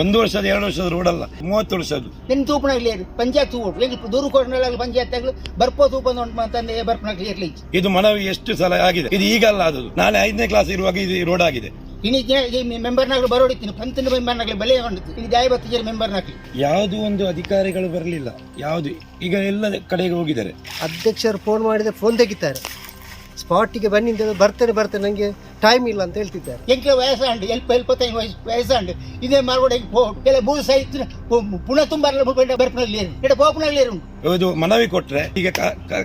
ಒಂದು ವರ್ಷದ ಎರಡು ವರ್ಷದ ರೋಡ್ ಅಲ್ಲ. ಮೂವತ್ತು ವರ್ಷದ್ದು. ತೂಪಣ ತೂಪನಾಗ್ಲಿ ಪಂಚಾಯತ್ ತೂಪು. ಈಗ ದೂರು ಕೊಡ್ನಾಗಲಿ ಪಂಚಾಯತ್ ಆಗಲಿ ಬರ್ಪೋ ತೂಪಂದು ಉಂಟು ಬರ್ಪನಾಗ್ಲಿ ಇರ್ಲಿ ಇದು ಮನವಿ ಎಷ್ಟು ಸಲ ಆಗಿದೆ? ಇದು ಈಗಲ್ಲ ಅದು ನಾಳೆ ಐದನೇ ಕ್ಲಾಸ್ ಇರುವಾಗ ಇದು ರೋಡ್ ಆಗಿದೆ. ಮೆಂಬರ್ನಾಗ್ಲು ಬರೋಡಿತ್ತೀನಿ. ಪಂತಿನ ಮೆಂಬರ್ನಾಗ್ಲಿ ಬೆಲೆ ಹೊಂಡಿತು ಇಲ್ಲಿ ದಾಯ ಬತ್ತಿಗೆ ಮೆಂಬರ್ನಾಗ್ಲಿ. ಯಾವುದು ಒಂದು ಅಧಿಕಾರಿಗಳು ಬರಲಿಲ್ಲ. ಯಾವುದು? ಈಗ ಎಲ್ಲ ಕಡೆಗೆ ಹೋಗಿದ್ದಾರೆ. ಅಧ್ಯಕ್ಷರು ಫೋನ್ ಮಾಡಿದ್ರೆ ಫೋನ್ ತೆಗಿತಾರೆ. ಸ್ಪಾಟಿಗೆ ಬನ್ನಿ ಅಂತ ಬರ್ತಾರೆ ಬರ್ತಾರೆ ಬರ್ತೇನೆ. ನನಗೆ ಟೈಮ್ ಇಲ್ಲ ಅಂತ ಹೇಳ್ತಿದ್ದಾರೆ. ಎಂಕ್ಲೆ ವಯಸ್ಸಾಂಡು ಎಲ್ಪ ಎಲ್ಪತ್ತೈದು ವಯಸ್ಸು ವಯಸ್ಸಾಂಡು ಇದೇ ಮಾರ್ಗೋಡೆ ಕೆಲ ಭೂ ಸಹಿತ ಪುನಃ ತುಂಬ ಬರ್ಪಿನಲ್ಲಿ ಎಡ ಬೋಪನಲ್ಲಿ ಇದು ಮನವಿ ಕೊಟ್ರೆ ಈಗ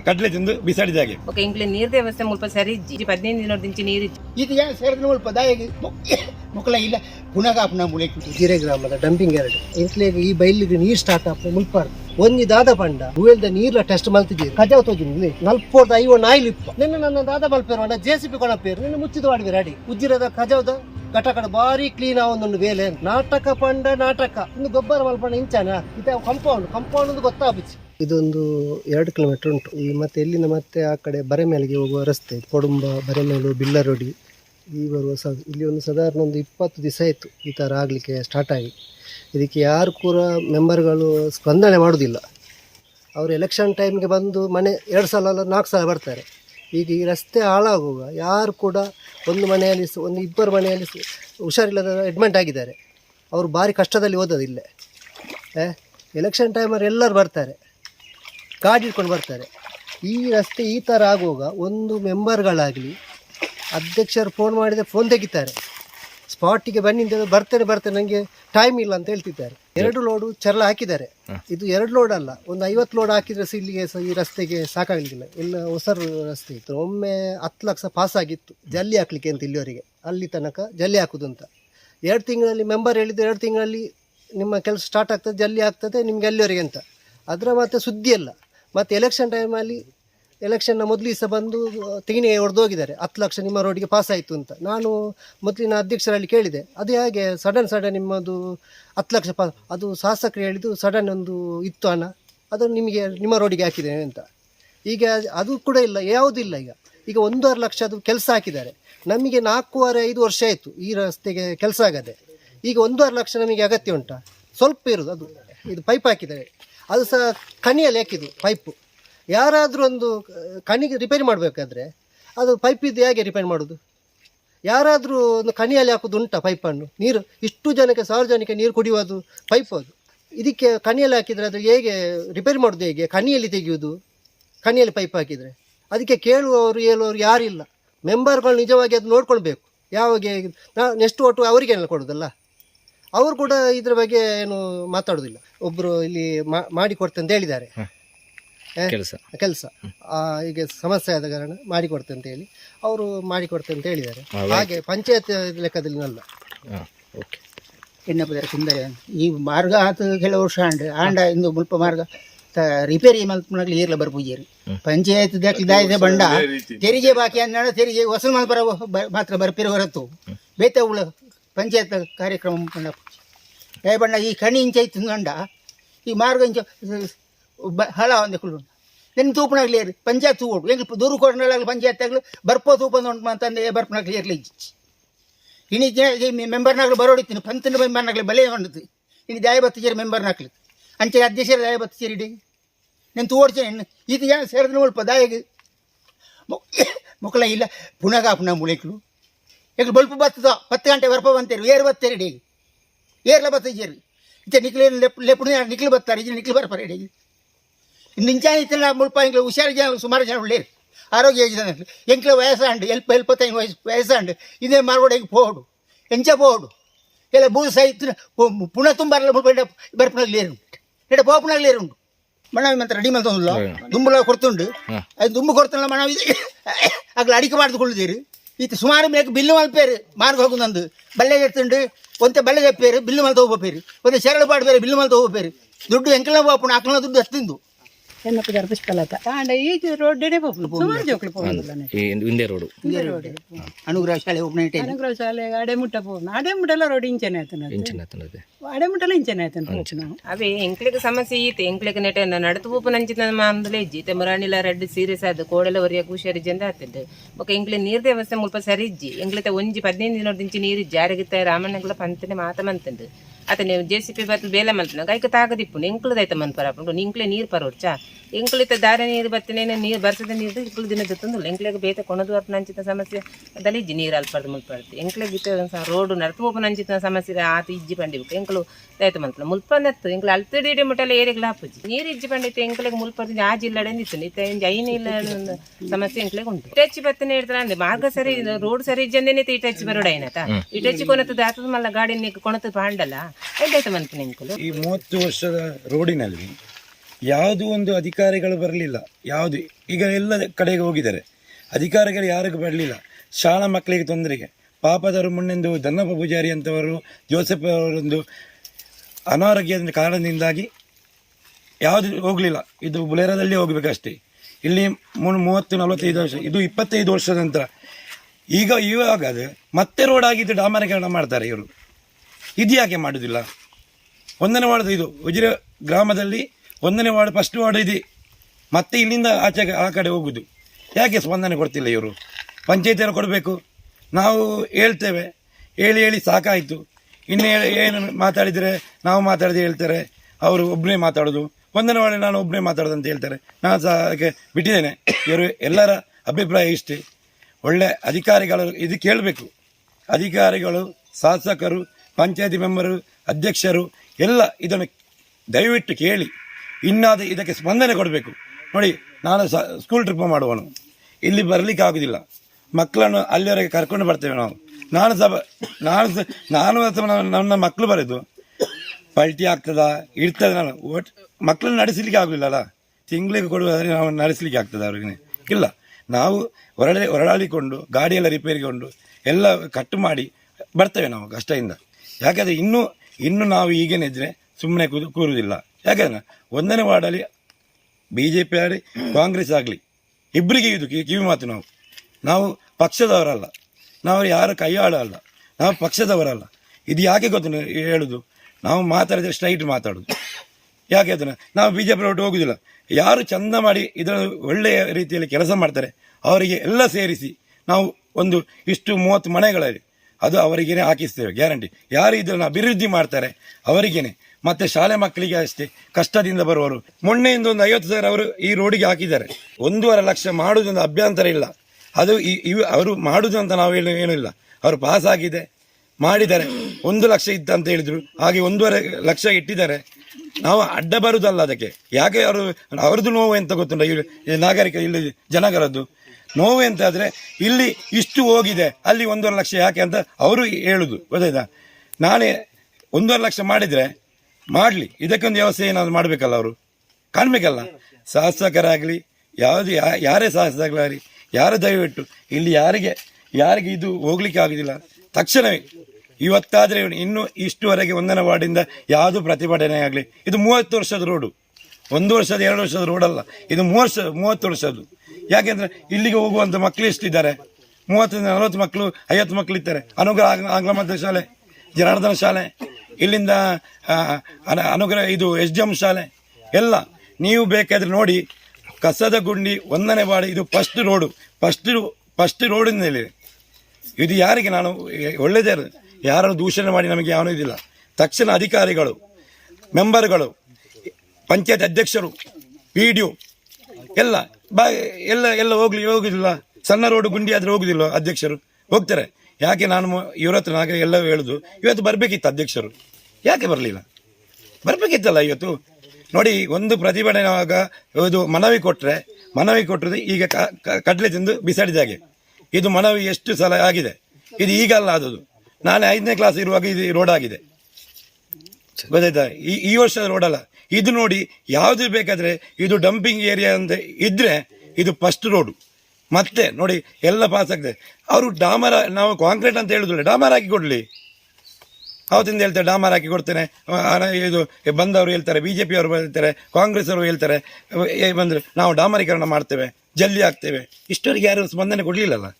ಕಡಲೆ ತಿಂದು ಬಿಸಾಡಿದ ಹಾಗೆ. ಓಕೆ ಇಂಕ್ಲೆ ನೀರು ವ್ಯವಸ್ಥೆ ಮುಲ್ಪ ಸರಿ ಪದಿನೈದು ದಿನ ದಿಂಚಿ ನೀರು ಇದು ಏನು ಸೇರಿದ್ರೆ ಮುಲ್ಪ ದಾಯಿಗೆ ಇಲ್ಲ. ಪುನಃ ಕಾಪುನ ಮುಳೆ ಗ್ರಾಮದ ಡಂಪಿಂಗ್ ಎರಡು ಇಂಕ್ಲೆ ಈ ಬೈಲಿಗೆ ನೀರು ಸ್ಟಾರ್ಟ್ ಆಗ್ತದೆ ಮುಲ್ಪಾರ್ದು. ಒಂಜಿ ದಾದ ಪಂಡ, ಹೂವೆಲ್ದ ನೀರ್ಲ ಟೆಸ್ಟ್ ಮಲ್ತಿದ್ದೀರಿ. ಕಜಾವ್ ತೋಜಿನಿ ನಲ್ಪೋರ್ದ ನಾಯಿಲ್ ಇಪ್ಪ ನಿನ್ನ ನನ್ನ ದಾದ ಮಲ್ಪೇರು ಅಣ್ಣ ಜೆ ಸಿ ಪಿ ನಿನ್ನ ಮುಚ್ಚಿದ ಮಾಡಿದ್ರೆ ಅಡಿ ಉಜ್ಜಿರದ ಕಜಾವ್ದ ಕಟಕಡ ಬಾರಿ ಕ್ಲೀನ್ ಆವೊಂದುಂಡು ವೇಲೆ ನಾಟಕ ಪಂಡ, ನಾಟಕ. ಇನ್ನು ಗೊಬ್ಬರ ಮಲ್ಪಣ ಇಂಚಾನ? ಇದೆ ಕಂಪೌಂಡ್ ಕಂಪೌಂಡ್ ಒಂದು ಗೊತ್ತಾಗ್ಬಿಚ್ಚು ಇದೊಂದು ಎರಡು ಕಿಲೋಮೀಟರ್ ಉಂಟು. ಈ ಮತ್ತೆ ಎಲ್ಲಿನ ಮತ್ತೆ ಆ ಕಡೆ ಬರೆಮೇಲೆಗೆ ಹೋಗುವ ರಸ್ತೆ. ಕೊಡುಂಬ ಬರೆಮೇಲು ಬಿಲ್ಲರೊಡಿ. ಈ ಬರುವ ಸ, ಇಲ್ಲಿ ಒಂದು ಸಾಧಾರಣ ಒಂದು ಇಪ್ಪತ್ತು ದಿವಸ ಆಯಿತು ಈ ಥರ ಆಗಲಿಕ್ಕೆ ಸ್ಟಾರ್ಟ್ ಆಗಿ. ಇದಕ್ಕೆ ಯಾರು ಕೂಡ ಮೆಂಬರ್ಗಳು ಸ್ಪಂದನೆ ಮಾಡೋದಿಲ್ಲ. ಅವರು ಎಲೆಕ್ಷನ್ ಟೈಮ್ಗೆ ಬಂದು ಮನೆ, ಎರಡು ಸಲ ಅಲ್ಲ, ನಾಲ್ಕು ಸಲ ಬರ್ತಾರೆ. ಈಗ ಈ ರಸ್ತೆ ಹಾಳಾಗುವಾಗ ಯಾರು ಕೂಡ ಒಂದು ಮನೆಯಲ್ಲಿ ಒಂದು ಇಬ್ಬರು ಮನೆಯಲ್ಲಿ ಹುಷಾರಿಲ್ಲದ ಅಡ್ಮಿಂಟ್ ಆಗಿದ್ದಾರೆ. ಅವರು ಭಾರಿ ಕಷ್ಟದಲ್ಲಿ ಓದೋದಿಲ್ಲ. ಇಲ್ಲೇ ಎಲೆಕ್ಷನ್ ಟೈಮಲ್ಲಿ ಎಲ್ಲರೂ ಬರ್ತಾರೆ. ಗಾಡಿ ಇಟ್ಕೊಂಡು ಬರ್ತಾರೆ. ಈ ರಸ್ತೆ ಈ ಥರ ಆಗುವಾಗ ಒಂದು ಮೆಂಬರ್ಗಳಾಗಲಿ ಅಧ್ಯಕ್ಷರು ಫೋನ್ ಮಾಡಿದರೆ ಫೋನ್ ತೆಗಿತಾರೆ. ಸ್ಪಾಟಿಗೆ ಬನ್ನಿ ಅಂತ ಬರ್ತೇನೆ ಬರ್ತೇನೆ ನನಗೆ ಟೈಮ್ ಇಲ್ಲ ಅಂತ ಹೇಳ್ತಿದ್ದಾರೆ. ಎರಡು ಲೋಡು ಚರಲ ಹಾಕಿದ್ದಾರೆ. ಇದು ಎರಡು ಲೋಡ್ ಅಲ್ಲ ಒಂದು ಐವತ್ತು ಲೋಡ್ ಹಾಕಿದ್ರೆ ಸಹ ಇಲ್ಲಿಗೆ ಸಹ ಈ ರಸ್ತೆಗೆ ಸಾಕಾಗಲಿಲ್ಲ ಇಲ್ಲ ಹೊಸ ರಸ್ತೆ ಇತ್ತು. ಒಮ್ಮೆ ಹತ್ತು ಲಕ್ಷ ಪಾಸ್ ಆಗಿತ್ತು ಜಲ್ಲಿ ಹಾಕ್ಲಿಕ್ಕೆ ಅಂತ ಇಲ್ಲಿವರೆಗೆ. ಅಲ್ಲಿ ತನಕ ಜಲ್ಲಿ ಹಾಕುದು ಅಂತ. ಎರಡು ತಿಂಗಳಲ್ಲಿ ಮೆಂಬರ್ ಹೇಳಿದ್ದು ಎರಡು ತಿಂಗಳಲ್ಲಿ ನಿಮ್ಮ ಕೆಲಸ ಸ್ಟಾರ್ಟ್ ಆಗ್ತದೆ ಜಲ್ಲಿ ಆಗ್ತದೆ ನಿಮಗೆ ಅಲ್ಲಿವರೆಗೆ ಅಂತ. ಅದರ ಮತ್ತೆ ಸುದ್ದಿ ಅಲ್ಲ. ಮತ್ತು ಎಲೆಕ್ಷನ್ ಟೈಮಲ್ಲಿ ಎಲೆಕ್ಷನ್ನ ಮೊದಲು ಸಹ ಬಂದು ತೆಂಗಿನ ಹೊಡೆದು ಹೋಗಿದ್ದಾರೆ ಹತ್ತು ಲಕ್ಷ ನಿಮ್ಮ ರೋಡಿಗೆ ಪಾಸ್ ಆಯಿತು ಅಂತ. ನಾನು ಮೊದಲಿನ ಅಧ್ಯಕ್ಷರಲ್ಲಿ ಕೇಳಿದೆ. ಅದು ಹೇಗೆ ಸಡನ್ ಸಡನ್ ನಿಮ್ಮದು ಹತ್ತು ಲಕ್ಷ ಪಾಸ್ ಅದು ಶಾಸಕರು ಹೇಳಿದ್ದು ಸಡನ್ ಒಂದು ಇತ್ತು ಹಣ ಅದನ್ನು ನಿಮಗೆ, ನಿಮ್ಮ ರೋಡಿಗೆ ಹಾಕಿದ್ದೇನೆ ಅಂತ. ಈಗ ಅದು ಕೂಡ ಇಲ್ಲ, ಯಾವುದೂ ಇಲ್ಲ ಈಗ. ಈಗ ಒಂದೂವರೆ ಲಕ್ಷ ಅದು ಕೆಲಸ ಹಾಕಿದ್ದಾರೆ. ನಮಗೆ ನಾಲ್ಕೂವರೆ, ಐದು ವರ್ಷ ಆಯಿತು ಈ ರಸ್ತೆಗೆ ಕೆಲಸ ಆಗದೆ. ಈಗ ಒಂದೂವರೆ ಲಕ್ಷ ನಮಗೆ ಅಗತ್ಯ ಉಂಟಾ? ಸ್ವಲ್ಪ ಇರೋದು ಅದು. ಇದು ಪೈಪ್ ಹಾಕಿದ್ದಾರೆ. ಅದು ಸಹ ಕಣಿಯಲ್ಲಿ ಹಾಕಿದ್ದು ಪೈಪು ಯಾರಾದರೂ ಒಂದು ಕಣಿಗೆ ರಿಪೇರಿ ಮಾಡಬೇಕಾದ್ರೆ ಅದು ಪೈಪಿದ್ದು ಹೇಗೆ ರಿಪೇರಿ ಮಾಡೋದು? ಯಾರಾದರೂ ಒಂದು ಕಣಿಯಲ್ಲಿ ಹಾಕೋದು ಉಂಟಾ ಪೈಪನ್ನು ನೀರು, ಇಷ್ಟು ಜನಕ್ಕೆ, ಸಾವಿರ ಜನಕ್ಕೆ ನೀರು ಕುಡಿಯೋದು ಪೈಪ್ ಅದು. ಇದಕ್ಕೆ ಕಣಿಯಲ್ಲಿ ಹಾಕಿದರೆ ಅದು ಹೇಗೆ ರಿಪೇರಿ ಮಾಡೋದು ಹೇಗೆ? ಕಣಿಯಲ್ಲಿ ತೆಗೆಯುವುದು ಕಣಿಯಲ್ಲಿ ಪೈಪ್ ಹಾಕಿದರೆ. ಅದಕ್ಕೆ ಕೇಳುವವರು, ಹೇಳುವವರು ಯಾರಿಲ್ಲ ಮೆಂಬರ್ಗಳು ನಿಜವಾಗಿ ಅದು ನೋಡ್ಕೊಳ್ಬೇಕು. ಯಾವಾಗ, ನಾ ನೆಕ್ಸ್ಟ್ ಒಟ್ಟು ಅವರಿಗೆಲ್ಲ ಕೊಡೋದಲ್ಲ. ಅವರು ಕೂಡ ಇದ್ರ ಬಗ್ಗೆ ಏನು ಮಾತಾಡೋದಿಲ್ಲ. ಒಬ್ಬರು ಇಲ್ಲಿ ಮಾಡಿ ಮಾಡಿಕೊಡ್ತೆ ಅಂತ ಹೇಳಿದ್ದಾರೆ. ಕೆಲಸ. ಕೆಲಸ. ಈಗ ಸಮಸ್ಯೆ ಆದ ಕಾರಣ ಮಾಡಿಕೊಡ್ತೆ ಅಂತ ಹೇಳಿ. ಅವರು ಮಾಡಿಕೊಡ್ತೆ ಅಂತ ಹೇಳಿದ್ದಾರೆ. ಹಾಗೆ ಪಂಚಾಯತ್ ಲೆಕ್ಕದಲ್ಲಿ ಅಲ್ಲ ಎನ್ನಪದರ ತೊಂದರೆ? ಈ ಮಾರ್ಗ ಆತ ಕೆಲವು ವರ್ಷ ಆಂಡ್ ಆಂಡ ಇಂದು ಮುಲ್ಪ ಮಾರ್ಗ ತ ರಿಪೇರಿ ಮಲ್ಪನಾಗ್ಲಿ ಏರ್ಲ ಬರ್ಪೂಜೇರಿ ಪಂಚಾಯತ್ ದಾಖಲೆ ದಾಯಿದೆ ಬಂಡ. ತೆರಿಗೆ ಬಾಕಿ ಅನ್ನ ತೆರಿಗೆ ಹೊಸ ಮಲ್ಪರ ಬರ ಮಾತ್ರ ಬರ್ಪಿರ ಹೊರತು. ಬೇತೆ ಉಳ ಪಂಚಾಯತ್ ಕಾರ್ಯಕ್ರಮ ಬಂಡ ಏ ಬಣ್ಣ ಈ ಕಣಿ ಇಂಚಾಯ್ತು ಇತ್ತು ಗಂಡ. ಈ ಮಾರ್ಗ ಇಂಚ ಹಾಳಾವಂದೆ ಕುಳ್ಳು ನಿನ್ನ ತೂಪನಾಗ್ಲಿ ಇರಿ ಪಂಚಾಯತ್ ತೂ ಕೊಡು ಹೆಂಗೆ ದೂರು ಪಂಚಾಯತ್ ಆಗಲಿ ಬರ್ಪೋ ತೂಪಂದು ಉಂಟು ಅಂತಂದು ಬರ್ಪನಾಗ್ಲಿ ಇರಲಿ ಇಣಿ ಮೆಂಬರ್ನಾಗಲಿ ಬರೋಡಿತ್ತೀನಿ ಪಂತಿನ ಮೆಂಬರ್ನಾಗಲಿ ಬಲೆ ಹೊಂಡತಿ ಇನ್ನು ದಾಯಬತ್ತು ಸೇರಿ ಮೆಂಬರ್ನಾಗ್ಲಿ ಅಂಚೆ ಅಧ್ಯಕ್ಷರ ದಾಯಬತ್ತು ಸೇರಿ ಇಡಿ ನಿನ್ನ ತೋಡ್ಸೇನೆ ಇನ್ನು ಇದು ಏನು ಸೇರಿದ್ರೆ ಉಳ್ಪ ದಾಯಿಗೆ ಮಕ್ಕಳ ಇಲ್ಲ ಪುನಗ ಪುನಃ ಮುಳಿಕ್ಲು ಈಗ ಬಲ್ಪು ಬತ್ತದ ಹತ್ತು ಗಂಟೆ ಬರ್ಪ ಬಂತೇರಿ ಏರು ಬತ್ತೇರಿ ಇಡೀ ಏರ್ಲ ಬತ್ತೀರಿ ಸೇರಿ ಇತ್ತೆ ನಿಕ್ಲಿ ಲೆಪ್ ಲೆಪ್ಪ ನಿಕ್ಲಿ ಬರ್ತಾರೆ ಇದು ನಿಕ್ಲಿ ಬರ್ಪಾರೆ ಇಡೀ ಇನ್ನು ಇತ್ತ ಮುಳ್ಪ ಮುಲ್ಪ ಇಂಗ್ಲ ಹುಷಾರು ಜನ ಸುಮಾರು ಜನ ಉಳ್ಳೇರಿ ಆರೋಗ್ಯ ಯೋಜನೆ ಎಂಕ್ಲ ವಯಸ್ಸಾಂಡು ಎಲ್ಪ ಎಲ್ಪತ್ತೈದು ವಯಸ್ಸು ವಯಸ್ಸಾಂಡು ಇದೇ ಹೆಂಗೆ ಪೋಡು? ಎಂಚ ಪೋಡು? ಎಲ್ಲ ಬೂದು ಸಹಿತ ಪುಣ ತುಂಬಾರಲ್ಲ ಮುಲ್ಪ ಬರ್ಪನಾಗ್ಲಿ ನೆಡ ಇಡ ಉಂಟು? ಮಣವಿ ಮಾತ್ರ ರೆಡಿ ಮಾಡ್ತೊಂದಿಲ್ಲ ದುಂಬುಲ ಕೊಡ್ತುಂಡು? ಅದು ದುಂಬು ಕೊಡ್ತಲ್ಲ ಮಣವಿ ಆಗ್ಲ ಅಡಿಕೆ ಮಾಡಿದ್ಕೊಳ್ಳಿದ್ದೀರಿ ಈತ ಸುಮಾರು ಮೇಕ್ ಬಿಲ್ಲು ಮಲ್ಪೇರು. ಮಾರ್ಗ ಹೋಗುದಂದು ಬಲ್ಲೆ ಎತ್ತುಂಡು ಒಂತೆ ಬಲ್ಲೆ ತೆಪ್ಪೇರು ಬಿಲ್ಲು ಮಲ್ತ ಹೋಗ್ಬೇರು ಒಂತೆ ಶರಳು ಪಾಡ್ಬೇರು ಬಿಲ್ಲು ಮಲ್ತ ಹೋಗ್ಬೇರು ದುಡ್ಡು ಎಂಕಲ ಹೋಗ್ಪುಣ ಅಕ್ಕಲ ದುಡ್ಡು ಎನ್ನ ಪುದರ್ ಪುಷ್ಪಲತ ತಾಂಡ ಈಜು ರೋಡ್ ಡೆಡೆ ಪೋಪುಲು ಸುಮಾರು ಜೋಕ್ಲು ಪೋಪುಲು ಈ ಹಿಂದೆ ರೋಡು. ರೋಡ್. ಅನುಗ್ರಹ ಶಾಲೆ ಒಬ್ಬನೇ ಅನುಗ್ರಹ ಶಾಲೆ ಅಡೆಮುಟ್ಟ ಪೋಪುನು ಅಡೆಮುಟ್ಟಲ ರೋಡ್ ಇಂಚನೆ ಆತನ ಇಂಚನೆ ಆಡೆ ಅಡೆಮುಟ್ಟಲ ಇಂಚನೆ ಆತನ ಪೋಪುನು ಅವೇ ಎಂಕ್ಳಿಗೆ ಸಮಸ್ಯೆ ಈತೆ ಎಂಕ್ಳಿಗೆ ನೆಟ ನಡತು ಹೋಗು ನಂಚಿನ ಮಾಂದಲೇ ಇಜ್ಜಿ ಮುರಾಣಿಲ ರೆಡ್ ಸೀರಿಯಸ್ ಆದ ಕೋಡೆಲ ಒರಿಯಾಗ ಹುಷಾರಿ ಜಂದ ಆತಂದು ಬೊಕ ಎಂಕ್ಳಿ ನೀರ್ ವ್ಯವಸ್ಥೆ ಮುಲ್ಪ ಸರಿಜ್ಜಿ. ಎಂಕ್ಳಿತ ಒಂಜಿ ಪದಿನೈದು ದಿನದ ಇಂಚಿ ನೀರು ಜಾರಿಗಿತ್ತ ರಾಮಣ್ಣಗಳ ಪಂತನೆ ಮಾತ ಮಂತಂದು. ಅತ ನೀವು ಜೆ ಸಿ ಪಿ ಬತ್ತು ಬೇಲೆ ಮಲ್ಪನಾಗ ಐಕ ತಾಗದಿಪ್ಪು ಎಂಕ್ಲದೈತ ಮನ್ ಪರಾಪುಂಡು ನಿಂಕ್ಲೆ ನೀರು ಪರೋಡ್ಚ ಎಂಕ್ಲಿತ ದಾರ ನೀರು ಬತ್ತಿನೇನ ನೀರು ಬರ್ಸದ ನೀರು ಇಕ್ಲು ದಿನ ಜೊತ್ತಂದು ಎಂಕ್ಲೆಗೆ ಬೇತೆ ಕೊಣದು ಅರ್ಪ ನಂಚಿತ ಸಮಸ್ಯೆ. ದಲಿಜ್ಜಿ ನೀರು ಅಲ್ಪರ್ದು ಮುಲ್ಪಡ್ತಿ ಎಂಕ್ಲೆಗೆ ಇತ್ತ ರೋಡ್ ನಡ್ತು ಹೋಪ ನಂಚಿತ ಸಮಸ್ಯೆ ಆತ ಇಜ್ಜಿ ಪಂಡಿಬೇಕು ಎಂಕ್ಲು ದೈತ ಮಂತ್ಲ ಮುಲ್ಪಂದತ್ತು ಎಂಕ್ಲು ಅಲ್ತಡಿಡಿ ಮುಟಲೆ ಏರಿಗ್ಲ ಹಾಪುಜಿ ನೀರು ಇಜ್ಜಿ ಪಂಡಿತ್ತು ಎಂಕ್ಲೆಗೆ ಮುಲ್ಪಡ್ದು ಆ ಜಿಲ್ಲೆಡೆ ನಿತ್ತು ನಿತ್ತ ಐನ ಇಲ್ಲ ಸಮಸ್ಯೆ ಎಂಕ್ಲೆಗೆ ಉಂಟು. ಇಟಚ್ಚಿ ಬತ್ತನೆ ಹೇಳ್ತಾರೆ ಅಂದ್ರೆ ಮಾರ್ಗ ಸರಿ ರೋಡ್ ಸರಿ ಇಜ್ಜಂದೇನೆ ಇಟಚ್ಚಿ ಬರೋಡ ಏನತ ಇಟಚ್ಚಿ ಕೊನತದ ಆತದ ಮಲ್ಲ ಗಾಡಿ ಕೊಣತದ ಪಾಂಡಲ್ಲ. ಈ ಮೂವತ್ತು ವರ್ಷದ ರೋಡಿನಲ್ಲಿ ಯಾವುದೂ ಒಂದು ಅಧಿಕಾರಿಗಳು ಬರಲಿಲ್ಲ. ಯಾವುದು, ಈಗ ಎಲ್ಲ ಕಡೆಗೆ ಹೋಗಿದ್ದಾರೆ. ಅಧಿಕಾರಿಗಳು ಯಾರಿಗೂ ಬರಲಿಲ್ಲ. ಶಾಲಾ ಮಕ್ಕಳಿಗೆ ತೊಂದರೆಗೆ. ಪಾಪದವರು ಮುನ್ನೆಂದು ದನ್ನಪ್ಪ ಪೂಜಾರಿ ಅಂತವರು, ಜೋಸೆಫ್ ಅವರೊಂದು ಅನಾರೋಗ್ಯದ ಕಾರಣದಿಂದಾಗಿ ಯಾವುದು ಹೋಗಲಿಲ್ಲ. ಇದು ಬುಲೇರದಲ್ಲಿ ಹೋಗಬೇಕಷ್ಟೇ. ಇಲ್ಲಿ ಮುನ್ ಮೂವತ್ತು, ನಲವತ್ತೈದು ವರ್ಷ, ಇದು ಇಪ್ಪತ್ತೈದು ವರ್ಷದ ನಂತರ. ಈಗ ಇವಾಗ ಅದು ಮತ್ತೆ ರೋಡ್ ಆಗಿದ್ದು ಡಾಮರೀಕರಣ ಮಾಡ್ತಾರೆ ಇವರು. ಇದು ಯಾಕೆ ಮಾಡೋದಿಲ್ಲ? ಒಂದನೇ ವಾರ್ಡ್ ಇದು, ಉಜಿರೆ ಗ್ರಾಮದಲ್ಲಿ ಒಂದನೇ ವಾರ್ಡ್ ಫಸ್ಟ್ ವಾರ್ಡ್ ಇದೆ. ಮತ್ತೆ ಇಲ್ಲಿಂದ ಆಚೆ ಆ ಕಡೆ ಹೋಗುದು. ಯಾಕೆ ಸ್ಪಂದನೆ ಕೊಡ್ತಿಲ್ಲ ಇವರು? ಪಂಚಾಯತಿಯವರು ಕೊಡಬೇಕು. ನಾವು ಹೇಳ್ತೇವೆ. ಹೇಳಿ ಹೇಳಿ ಸಾಕಾಯಿತು. ಇನ್ನು ಏನು ಮಾತಾಡಿದರೆ ನಾವು ಮಾತಾಡಿದ್ರೆ ಹೇಳ್ತಾರೆ. ಅವರು ಒಬ್ಬನೇ ಮಾತಾಡೋದು. ಒಂದನೇ ವಾರ್ಡ್ ನಾನು ಒಬ್ಬನೇ ಮಾತಾಡೋದು ಅಂತ ಹೇಳ್ತಾರೆ. ನಾನು ಸಹ ಅದಕ್ಕೆ ಬಿಟ್ಟಿದ್ದೇನೆ. ಇವರು ಎಲ್ಲರ ಅಭಿಪ್ರಾಯ ಇಷ್ಟೇ. ಒಳ್ಳೆ ಅಧಿಕಾರಿಗಳು ಇದು ಕೇಳಬೇಕು. ಅಧಿಕಾರಿಗಳು, ಶಾಸಕರು ಪಂಚಾಯತಿ ಮೆಂಬರು, ಅಧ್ಯಕ್ಷರು ಎಲ್ಲ ಇದನ್ನು ದಯವಿಟ್ಟು ಕೇಳಿ. ಇನ್ನಾದ ಇದಕ್ಕೆ ಸ್ಪಂದನೆ ಕೊಡಬೇಕು. ನೋಡಿ, ನಾನು ಸ್ಕೂಲ್ ಟ್ರಿಪ್ ಮಾಡುವನು ಇಲ್ಲಿ ಬರಲಿಕ್ಕೆ ಆಗೋದಿಲ್ಲ. ಮಕ್ಕಳನ್ನು ಅಲ್ಲಿವರೆಗೆ ಕರ್ಕೊಂಡು ಬರ್ತೇವೆ ನಾವು. ನಾನು ಸಹ ನಾನು ಸಹ, ನಾನು ನನ್ನ- ಮಕ್ಕಳು ಬರೆದು, ಪಲ್ಟಿ ಆಗ್ತದಾ, ಇರ್ತದೆ ನಾನು. ಒಟ್ಟು ಮಕ್ಕಳನ್ನು ನಡೆಸಲಿಕ್ಕೆ ಆಗಲಿಲ್ಲಲ್ಲ ತಿಂಗಳಿಗೆ ಕೊಡುವುದಾದ್ರೆ ನಾವು ನಡೆಸಲಿಕ್ಕೆ ಆಗ್ತದೆ ಅವ್ರಿಗೆ. ಇಲ್ಲ. ನಾವು ಹೊರಳೆ ಹೊರಳಾಡಿಕೊಂಡು ಗಾಡಿಯೆಲ್ಲ ರಿಪೇರಿಗೊಂಡು ಎಲ್ಲ ಕಟ್ಟು ಮಾಡಿ, ಬರ್ತೇವೆ ನಾವು ಕಷ್ಟದಿಂದ ಯಾಕಂದರೆ ಇನ್ನೂ, ಇನ್ನು ನಾವು ಈಗೇನಿದ್ರೆ ಸುಮ್ಮನೆ ಕೂದು, ಕೂರುವುದಿಲ್ಲ. ಯಾಕಂದ್ರೆ ಒಂದನೇ ವಾರ್ಡಲ್ಲಿ ಬಿ ಜೆ ಪಿ ಆಗಲಿ, ಕಾಂಗ್ರೆಸ್ ಆಗಲಿ ಇಬ್ಬರಿಗೆ ಇದು ಕಿವಿ ಮಾತು ನಾವು. ನಾವು ಪಕ್ಷದವರಲ್ಲ. ನಾವು ಯಾರ ಕೈಯಾಳಲ್ಲ. ನಾವು ಪಕ್ಷದವರಲ್ಲ. ಇದು ಯಾಕೆ ಗೊತ್ತು ಹೇಳುದು? ನಾವು ಮಾತಾಡಿದ್ರೆ ಸ್ಟ್ರೈಟ್ ಮಾತಾಡೋದು. ಯಾಕೆ ಅದನ್ನು ನಾವು ಬಿ ಜೆ ಪಿ ಒಟ್ಟು ಹೋಗುದಿಲ್ಲ. ಯಾರು ಚಂದ ಮಾಡಿ ಇದರ ಒಳ್ಳೆಯ ರೀತಿಯಲ್ಲಿ ಕೆಲಸ ಮಾಡ್ತಾರೆ, ಅವರಿಗೆ ಎಲ್ಲ ಸೇರಿಸಿ ನಾವು ಒಂದು ಇಷ್ಟು ಮೂವತ್ತು ಮನೆಗಳಲ್ಲಿ ಅದು ಅವರಿಗೇನೆ ಹಾಕಿಸ್ತೇವೆ, ಗ್ಯಾರಂಟಿ. ಯಾರು ಇದನ್ನು ಅಭಿವೃದ್ಧಿ ಮಾಡ್ತಾರೆ, ಅವರಿಗೇನೆ. ಮತ್ತೆ ಶಾಲೆ ಮಕ್ಕಳಿಗೆ ಅಷ್ಟೇ, ಕಷ್ಟದಿಂದ ಬರುವವರು. ಮೊನ್ನೆಯಿಂದ ಒಂದು ಐವತ್ತು ಸಾವಿರ ಅವರು ಈ ರೋಡಿಗೆ ಹಾಕಿದ್ದಾರೆ. ಒಂದೂವರೆ ಲಕ್ಷ ಮಾಡುವುದೊಂದು ಅಭ್ಯಂತರ ಇಲ್ಲ. ಅದು ಇವು, ಅವರು ಮಾಡುದು ಅಂತ ನಾವು ಹೇಳಿ ಏನೂ ಇಲ್ಲ. ಅವರು ಪಾಸ್ ಆಗಿದೆ, ಮಾಡಿದ್ದಾರೆ. ಒಂದು ಲಕ್ಷ ಇತ್ತು ಅಂತ ಹೇಳಿದರು. ಹಾಗೆ ಒಂದೂವರೆ ಲಕ್ಷ ಇಟ್ಟಿದ್ದಾರೆ. ನಾವು ಅಡ್ಡ ಬರುವುದಲ್ಲ ಅದಕ್ಕೆ. ಯಾಕೆ ಅವರು, ಅವ್ರದ್ದು ನೋವು ಎಂತ ಗೊತ್ತುಂಟ? ಇಲ್ಲಿ ನಾಗರಿಕ, ಇಲ್ಲಿ ಜನಗರದ್ದು. ನೋವು ಎಂತಾದರೆ ಇಲ್ಲಿ ಇಷ್ಟು ಹೋಗಿದೆ, ಅಲ್ಲಿ ಒಂದೂವರೆ ಲಕ್ಷ ಯಾಕೆ ಅಂತ ಅವರು ಹೇಳುದು, ಗೊತ್ತಾಯ್ತಾ? ನಾನೇ ಒಂದೂವರೆ ಲಕ್ಷ ಮಾಡಿದರೆ ಮಾಡಲಿ, ಇದಕ್ಕೊಂದು ವ್ಯವಸ್ಥೆ ಏನಾದ್ರು ಮಾಡಬೇಕಲ್ಲ ಅವರು? ಕಾಣಬೇಕಲ್ಲ? ಶಾಸಕರಾಗಲಿ, ಯಾವುದು ಯಾರೇ ಶಾಸಕರಾಗಲಿ, ಯಾರು ದಯವಿಟ್ಟು, ಇಲ್ಲಿ ಯಾರಿಗೆ ಯಾರಿಗೆ ಇದು ಹೋಗ್ಲಿಕ್ಕೆ ಆಗೋದಿಲ್ಲ. ತಕ್ಷಣವೇ, ಇವತ್ತಾದರೆ ಇನ್ನು ಇಷ್ಟುವರೆಗೆ ಒಂದನೇ ವಾರ್ಡಿಂದ ಯಾವುದು ಪ್ರತಿಭಟನೆ ಆಗಲಿ. ಇದು ಮೂವತ್ತು ವರ್ಷದ ರೋಡು ಒಂದು ವರ್ಷದ, ಎರಡು ವರ್ಷದ ರೋಡಲ್ಲ ಇದು ಮೂವತ್ತು ಮೂವತ್ತು ವರ್ಷದ್ದು. ಯಾಕೆಂದ್ರೆ ಇಲ್ಲಿಗೆ ಹೋಗುವಂಥ ಮಕ್ಕಳು ಎಷ್ಟಿದ್ದಾರೆ? ಮೂವತ್ತರಿಂದ ನಲವತ್ತು ಮಕ್ಕಳು ಐವತ್ತು ಮಕ್ಕಳು ಇದ್ದಾರೆ. ಅನುಗ್ರಹ ಆಂಗ್ಲ- ಮಾಧ್ಯಮ ಶಾಲೆ, ಜನಾರ್ದನ ಶಾಲೆ, ಇಲ್ಲಿಂದ ಅನ- ಅನುಗ್ರಹ, ಇದು ಎಸ್ ಡಿ ಎಂ ಶಾಲೆ, ಎಲ್ಲ ನೀವು ಬೇಕಾದ್ರೆ ನೋಡಿ, ಕಸದ ಗುಂಡಿ ಒಂದನೇ ಬಾಡಿ, ಇದು ಫಸ್ಟ್ ರೋಡು ಫಸ್ಟ್ ಫಸ್ಟ್ ರೋಡಿನಲ್ಲಿ ಇದು ಯಾರಿಗೆ ನಾನು ಒಳ್ಳೆಯದೇ ಯಾರು ದೂಷಣೆ ಮಾಡಿ ನಮಗೆ ಯಾವನೂ ಇದಿಲ್ಲ. ತಕ್ಷಣ ಅಧಿಕಾರಿಗಳು ಮೆಂಬರ್ಗಳು ಪಂಚಾಯತ್ ಅಧ್ಯಕ್ಷರು ಪಿ ಡಿ ಎಲ್ಲ ಬಾ, ಎಲ್ಲ ಎಲ್ಲ ಹೋಗ್ಲಿ, ಹೋಗುದಿಲ್ಲ. ಸಣ್ಣ ರೋಡ್ ಗುಂಡಿ ಆದ್ರೆ ಹೋಗುದಿಲ್ಲ ಅಧ್ಯಕ್ಷರು. ಹೋಗ್ತಾರೆ. ಯಾಕೆ ನಾನು ಇವರತ್ರ ಇವ್ರ ಹತ್ರ ನಾಗ ಎಲ್ಲ ಹೇಳುದು. ಇವತ್ತು ಬರಬೇಕಿತ್ತು ಅಧ್ಯಕ್ಷರು. ಯಾಕೆ ಬರಲಿಲ್ಲ? ಬರಬೇಕಿತ್ತಲ್ಲ ಇವತ್ತು? ನೋಡಿ, ಒಂದು ಪ್ರತಿಭಟನೆ ಆಗ ಇದು ಮನವಿ ಕೊಟ್ಟರೆ ಮನವಿ ಕೊಟ್ಟರೆ ಈಗ ಕಡಲೆ ತಿಂದು ಬಿಸಾಡಿದ ಹಾಗೆ. ಇದು ಮನವಿ ಎಷ್ಟು ಸಲ ಆಗಿದೆ? ಇದು ಈಗ ಅಲ್ಲ ಅದು ನಾಳೆ ಐದನೇ ಕ್ಲಾಸ್ ಇರುವಾಗ ಇದು ರೋಡ್ ಆಗಿದೆ. ಗೊತ್ತಾಯ್ತಾ? ಈ ಈ ವರ್ಷದ ರೋಡ್ ಅಲ್ಲ. ಇದು ನೋಡಿ ಯಾವುದು ಬೇಕಾದ್ರೆ ಇದು ಡಂಪಿಂಗ್ ಏರಿಯಾ ಅಂತ ಇದ್ರೆ ಇದು ಫಸ್ಟ್ ರೋಡು ಮತ್ತೆ ನೋಡಿ ಎಲ್ಲ ಪಾಸ್ ಆಗ್ತದೆ. ಅವರು ಡಾಮರ, ನಾವು ಕಾಂಕ್ರೀಟ್ ಅಂತ ಹೇಳುದಿಲ್ಲ. ಡಾಮರ್ ಹಾಕಿ ಕೊಡ್ಲಿ. ಅವತ್ತಿಂದ ಹೇಳ್ತಾರೆ, ಡಾಮರ್ ಹಾಕಿ ಕೊಡ್ತೇನೆ. ಇದು ಬಂದವರು ಹೇಳ್ತಾರೆ ಬಿ ಜೆ ಅವರು ಹೇಳ್ತಾರೆ, ಕಾಂಗ್ರೆಸ್ ಅವರು ಹೇಳ್ತಾರೆ. ಬಂದ್ರೆ ನಾವು ಡಾಮರೀಕರಣ ಮಾಡ್ತೇವೆ ಜಲ್ಲಿ ಆಗ್ತೇವೆ ಇಷ್ಟವರಿಗೆ ಯಾರು ಸ್ಪಂದನೆ ಕೊಡಲಿಲ್ಲಲ್ಲ.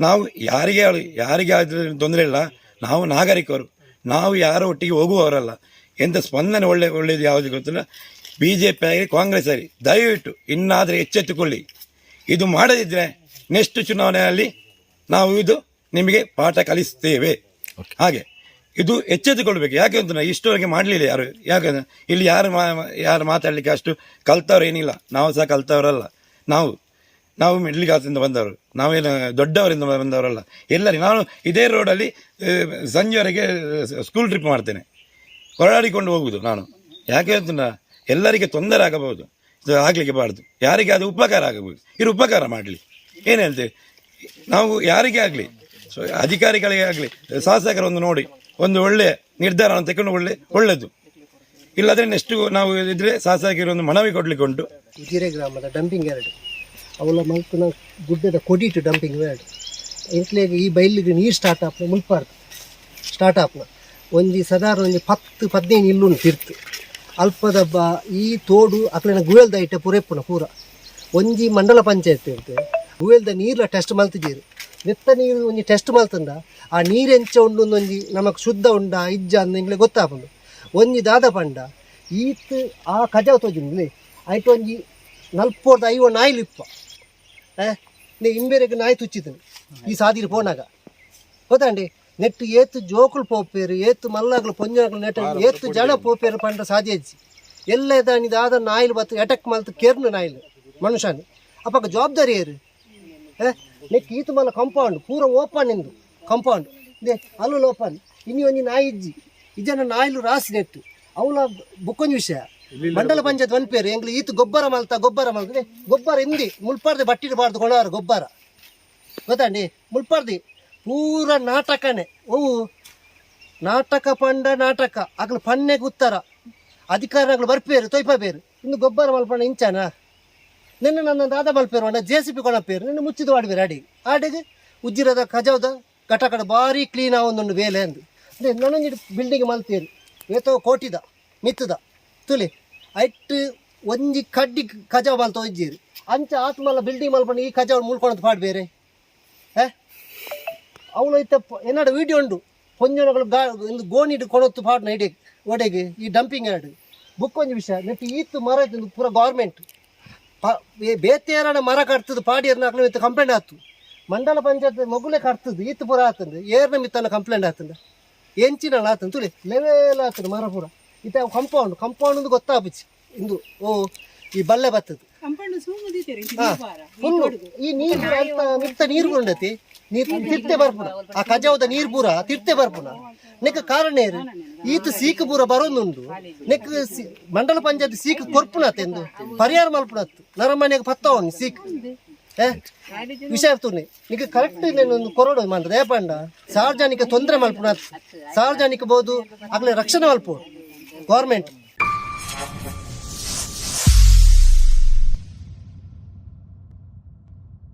ನಾವು ಯಾರಿಗೆ ಯಾರಿಗೆ ಆದರೂ ತೊಂದರೆ ಇಲ್ಲ. ನಾವು ನಾಗರಿಕರು. ನಾವು ಯಾರ ಒಟ್ಟಿಗೆ ಹೋಗುವವರಲ್ಲ. ಎಂಥ ಸ್ಪಂದನೆ ಒಳ್ಳೆ ಒಳ್ಳೆಯದು ಯಾವುದು ಗೊತ್ತಿಲ್ಲ. ಬಿ ಜೆ ಪಿ ಆಗಲಿ ಕಾಂಗ್ರೆಸ್ ಆಗಲಿ ದಯವಿಟ್ಟು ಇನ್ನಾದರೆ ಎಚ್ಚೆತ್ತುಕೊಳ್ಳಿ. ಇದು ಮಾಡದಿದ್ದರೆ ನೆಕ್ಸ್ಟ್ ಚುನಾವಣೆಯಲ್ಲಿ ನಾವು ಇದು ನಿಮಗೆ ಪಾಠ ಕಲಿಸ್ತೇವೆ. ಹಾಗೆ. ಇದು ಎಚ್ಚೆತ್ತುಕೊಳ್ಬೇಕು. ಯಾಕೆ ಅಂತ ಇಷ್ಟವರೆಗೆ ಮಾಡಲಿಲ್ಲ ಯಾರು. ಯಾಕಂದ್ರೆ ಇಲ್ಲಿ ಯಾರು ಮಾ ಯಾರು ಮಾತಾಡಲಿಕ್ಕೆ ಅಷ್ಟು ಕಲ್ತವ್ರು ಏನಿಲ್ಲ. ನಾವು ಸಹ ಕಲ್ತವರಲ್ಲ. ನಾವು ನಾವು ಮಿಡ್ಲ್ ಕ್ಲಾಸಿಂದ ಬಂದವರು. ನಾವೇನು ದೊಡ್ಡವರಿಂದ ಬಂದವರಲ್ಲ. ಎಲ್ಲರಿಗೆ ನಾನು ಇದೇ ರೋಡಲ್ಲಿ ಸಂಜೆವರೆಗೆ ಸ್ಕೂಲ್ ಟ್ರಿಪ್ ಮಾಡ್ತೇನೆ. ಹೊರಡಾಡಿಕೊಂಡು ಹೋಗುವುದು ನಾನು. ಯಾಕೆ ಅಂತ ಎಲ್ಲರಿಗೆ ತೊಂದರೆ ಆಗಬಹುದು. ಇದು ಆಗಲಿಕ್ಕೆ ಬಾರದು. ಯಾರಿಗೆ ಅದು ಉಪಕಾರ ಆಗಬಹುದು. ಇದು ಉಪಕಾರ ಮಾಡಲಿ. ಏನು ಹೇಳ್ತೇವೆ ನಾವು ಯಾರಿಗೆ ಆಗಲಿ? ಸೊ, ಅಧಿಕಾರಿಗಳಿಗೆ ಆಗಲಿ. ಶಾಸಕರೊಂದು ನೋಡಿ. ಒಂದು ಒಳ್ಳೆಯ ನಿರ್ಧಾರವನ್ನು ತೆಕೊಂಡು ಒಳ್ಳೆ ಒಳ್ಳೆಯದು ಇಲ್ಲದ್ರೆ ನೆಕ್ಸ್ಟು ನಾವು ಇದ್ರೆ ಶಾಸಕರೊಂದು ಮನವಿ ಕೊಡ್ಲಿಕ್ಕೆ ಉಂಟು ಹಿರೇ ಗ್ರಾಮದ ಡಂಪಿಂಗ್ ಎರಡು ಅವಳ ಮಲ್ಕನ ಗುಡ್ಡದ ಕೊಡಿಟು ಡಂಪಿಂಗ್ ಎರಡು ಎಂಟ್ಲೇ ಈ ಬೈಲಿಗೆ ನೀರು ಸ್ಟಾರ್ಟ್ ಆಪ್ನ ಮುಲ್ಪಾರ್ದು ಸ್ಟಾರ್ಟ್ ಆಪ್ನ ಒಂಜಿ ಸದಾರ ಒಂಜಿ ಪತ್ತು ಪದ್ನೈದು ಇಲ್ಲುಂಡು ತಿರ್ತು. ಅಲ್ಪದ ಬ, ಈ ತೋಡು ಅಕ್ಲಿನ ಗುವೆಲ್ದ ಐಟ ಪುರೆಪ್ಪುನ ಪೂರ. ಒಂಜಿ ಮಂಡಲ ಪಂಚಾಯತ್ ಇರ್ತದೆ ಗುವೆಲ್ದ ನೀರ್ಲ ಟೆಸ್ಟ್ ಮಲ್ತಿದ್ದೀರಿ ನೆತ್ತ ನೀರು ಒಂಜಿ ಟೆಸ್ಟ್ ಮಲ್ತಂಡ ಆ ನೀರೆಂಚ ಉಂಡು ಒಂಜಿ ನಮಕ್ ಶುದ್ಧ ಉಂಡ, ಇಜ್ಜ ಅಂದ ಇಂಗ್ಲೆ ಗೊತ್ತಾಪುಂಡು. ಒಂಜಿ ದಾದ ಪಂಡ, ಈತ್ ಆ ಕಜಾವ್ ತೋಜಿನ್ಲೆ ಆಯ್ತು ಒಂಜಿ ನಲ್ಪೋರ್ದ ಐವ ನಾಯಿಲು ಇಪ್ಪ. ಏ ನೀ ಇಂಬೇರೆಗೆ ನಾಯಿ ತುಚ್ಚಿದನು. ಈ ಸಾದಿರು ಪೋನಾಗ. ಗೊತ್ತಾಂಡಿ? ನೆಟ್ಟು ಏತು ಜೋಕುಲು ಪೋಪೇರು ಏತು ಮಲ್ಲಗಳು ಪೊಂಜನಗಳು ನೆಟ್ಟು ಏತು ಜನ ಪೋಪೇರು ಪಂಡ ಸಾಧ್ಯಜ್ಜಿ ಎಲ್ಲ ದಾನಿದ ನಾಯಿಲು ಬತ್ತು ಅಟ್ಯಾಕ್ ಮಲ್ತು ಕೇರ್ನು ನಾಯಿಲು ಮನುಷ್ಯನು. ಅಪ್ಪಗ ಜವಾಬ್ದಾರಿ ಏರು? ಏ ನೆಟ್ಟು ಈತು ಮಲ್ಲ ಕಂಪೌಂಡ್ ಪೂರ ಓಪನ್ ಇಂದು ಕಂಪೌಂಡ್ ದೇ ಅಲ್ಲೂ ಓಪನ್ ಇನ್ನಿ ಒಂಜಿ ನಾಯಿ ಇಜ್ಜಿ. ಇಜನ ನಾಯಿಲು ರಾಸಿ ನೆಟ್ಟು. ಅವಲ ಬೊಕ್ಕೊಂಜಿ ವಿಷಯ? ಮಂಡಲ ಪಂಚಾಯತ್ ಒನ್ಪೇರು ಎಂಗ್ಲು ಈತು ಗೊಬ್ಬರ ಮಲ್ತ ಗೊಬ್ಬರ ಮಲ್ತ. ಗೊಬ್ಬರ ಇಂದಿ ಮುಲ್ಪಾರ್ದೆ ಬಟ್ಟಿಡ್ ಬಾರ್ದು ಕೊಣಾರು ಗೊಬ್ಬರ. ಗೊತ್ತಾಂಡಿ? ಮುಲ್ಪಾರ್ದಿ ಪೂರ ನಾಟಕನೇ. ಓ, ನಾಟಕ ಪಂಡ ನಾಟಕ. ಆಗ್ಲು ಪನ್ನೆಗೆ ಉತ್ತರ ಅಧಿಕಾರಿಗಳು ಬರ್ಪೇರು, ತೊಯ್ಪಬೇರು. ಇನ್ನು ಗೊಬ್ಬರ ಮಲ್ಪಣ ಇಂಚನ? ನಿನ್ನೆ ನನ್ನ ದಾದ ಮಲ್ಪೇರು ಅಣ್ಣ ಜೆ ಸಿ ಪಿ ಕೊಣಪೇರು ನಿನ್ನೆ ಮುಚ್ಚಿದ ಆಡ್ಬೇರು ಅಡಿಗೆ ಆಡಿಗೆ ಉಜ್ಜಿರದ ಖಜಾವದ ಕಟಕಡ ಭಾರಿ ಕ್ಲೀನ್ ಆವೊಂದೊಂದು ವೇಲೆ ಅಂದು. ಅದೇ ನನಂಜಿ ಬಿಲ್ಡಿಂಗ್ ಮಲ್ತೇರು. ಏತೋ ಕೋಟಿದ, ಮಿತ್ತದ. ತುಲಿ, ಐಟ್ ಒಂಜಿ ಕಡ್ಡಿ ಕಜಾವ್ ಮಲ್ತ ಒಜ್ಜೀರು ಅಂಚ ಆತ್ಮಲ್ಲ ಬಿಲ್ಡಿಂಗ್ ಮಲ್ಪನ ಈ ಕಜಾವ್ ಮುಳ್ಕೊಳೋದು ಪಾಡ್ ಬೇರೆ ಹೇ ಅವಳು ಇತ್ತ ಏನಾಡು ವಿಡಿಯೋ ಉಂಡು ಪೊಂಜನಗಳು ಗಾ, ಒಂದು ಗೋಣಿಡು ಕೊಣತ್ತು ಪಾಡ್ನ ಇಡೆ ಒಡೆಗೆ, ಈ ಡಂಪಿಂಗ್ ಆಡು ಬುಕ್ ಒಂದು ವಿಷಯ, ನೆಟ್ಟು ಈತು ಮರ ಇತ್ತು, ಪೂರ ಗೌರ್ಮೆಂಟ್ ಬೇತೆಯರಣ ಮರ ಕಟ್ತದ ಪಾಡಿಯರ್ನ ಹಾಕ್ಲು ಇತ್ತು ಕಂಪ್ಲೇಂಟ್ ಆಯ್ತು. ಮಂಡಲ ಪಂಚಾಯತ್ ಮಗುಲೆ ಕಟ್ತದ ಈತು ಪೂರ ಆತಂದು ಏರ್ನ ಮಿತ್ತನ ಕಂಪ್ಲೇಂಟ್ ಆತಂದ್ರೆ. ಎಂಚಿನ ಆತಂದು ತುಳಿ ಲೆವೆಲ್ ಆತದ ಮರ ಪೂರ. ಇತ್ತ ಕಂಪೌಂಡ್ ಕಂಪೌಂಡ್ ಗೊತ್ತಾಪಿಚ್ಚಿ ಇಂದು ಓ, ಈ ಬಲ್ಲೆ ಬತ್ತದು ಈ ನೀರು ಅಂತ ಮಿತ್ತ ನೀರು ಉಂಡತಿ. ನೀರು ತಿರ್ತೆ ಬರ್ಪುನ. ಆ ಕಜಾವದ ನೀರು ಪೂರ ತಿರ್ತೆ ಬರ್ಪುನ. ನೆಕ್ ಕಾರಣ ಏರು ಈತ ಸೀಕ್ ಪೂರ ಬರೋದುಂಡು. ನೆಕ್ ಮಂಡಲ ಪಂಚಾಯತ್ ಸೀಕ್ ಕೊರ್ಪುನ ಎಂದು. ಪರಿಹಾರ ಮಲ್ಪುನತ್ ನರಮನೆಗೆ ಪತ್ತವನ್ ಸೀಕ್. ವಿಷಯ ತುನಿ ಈಗ ಕರೆಕ್ಟ್ ಒಂದು ಕೊರೋಡು ಮಂಡ ಏಪಂಡ ಸಾರ್ವಜನಿಕ ತೊಂದರೆ ಮಲ್ಪುನ ಸಾರ್ವಜನಿಕ ಬೋದು ಆಗ್ಲೇ ರಕ್ಷಣೆ ಮಲ್ಪು ಗೌರ್ಮೆಂಟ್